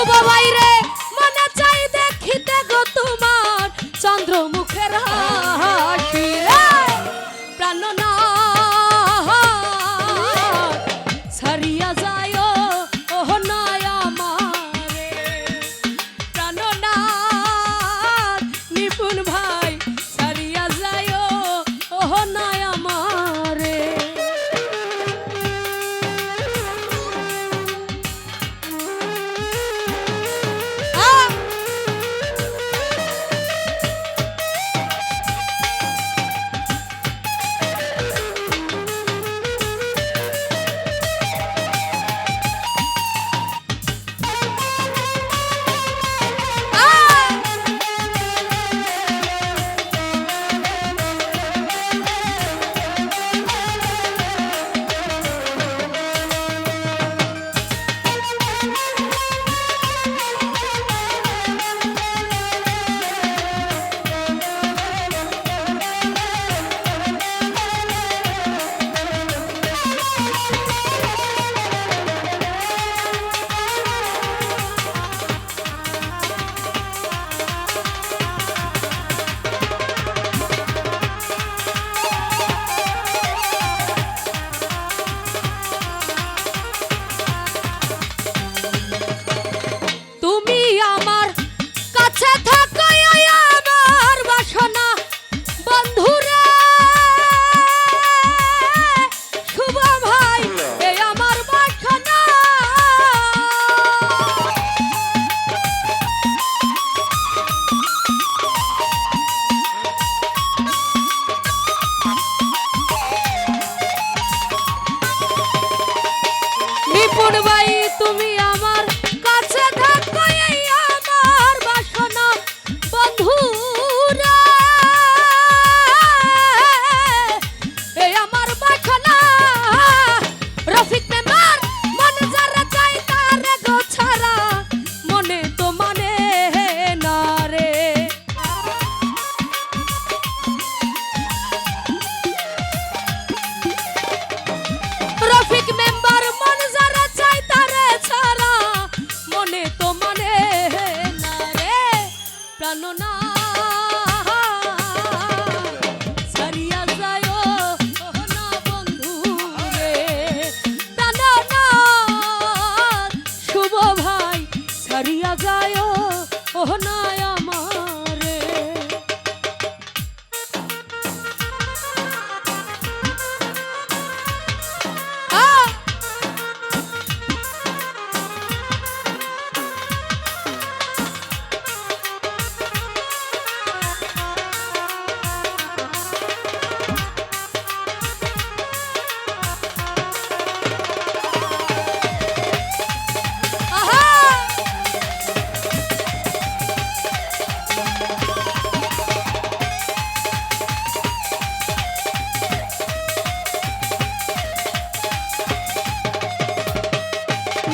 শুভ বাইরে।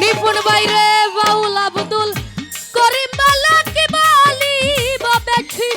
নিপুণ বাইরে বাউল আব্দুল করিম বালা কি বালি বা দেখি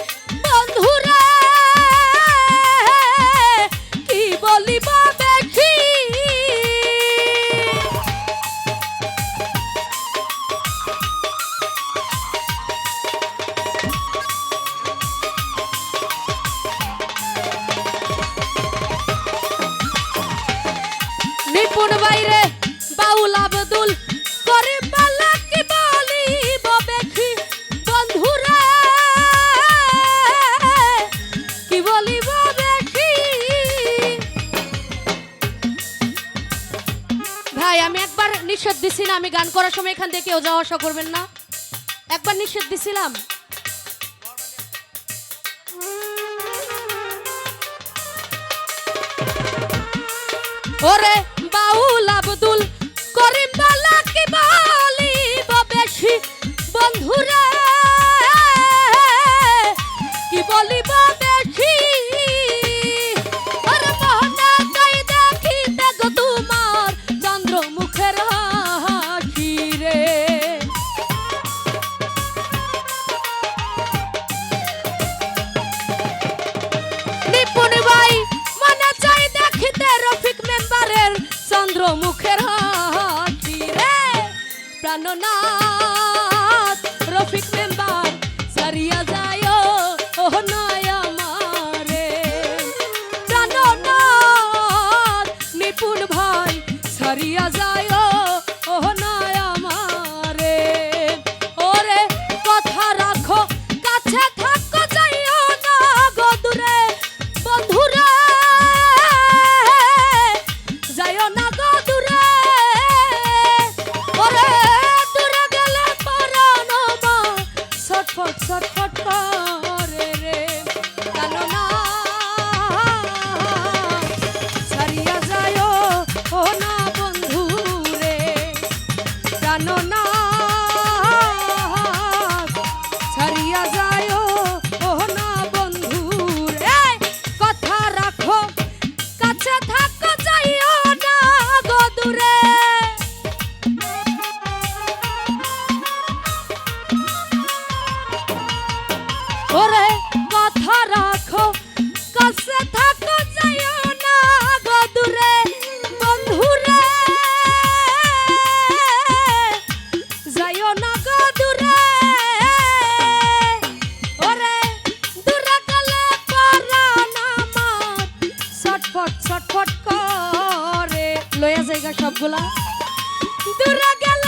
দিছি না আমি গান করার সময় এখান থেকে কেউ যাওয়া আসা করবেন না। একবার নিষেধ দিছিলাম। ওরে! চন্দ্র মুখের হাতি রে। প্রাণনা ছটফট ছটফট করে। লয়া জায়গা সবগুলা। দূরে গেল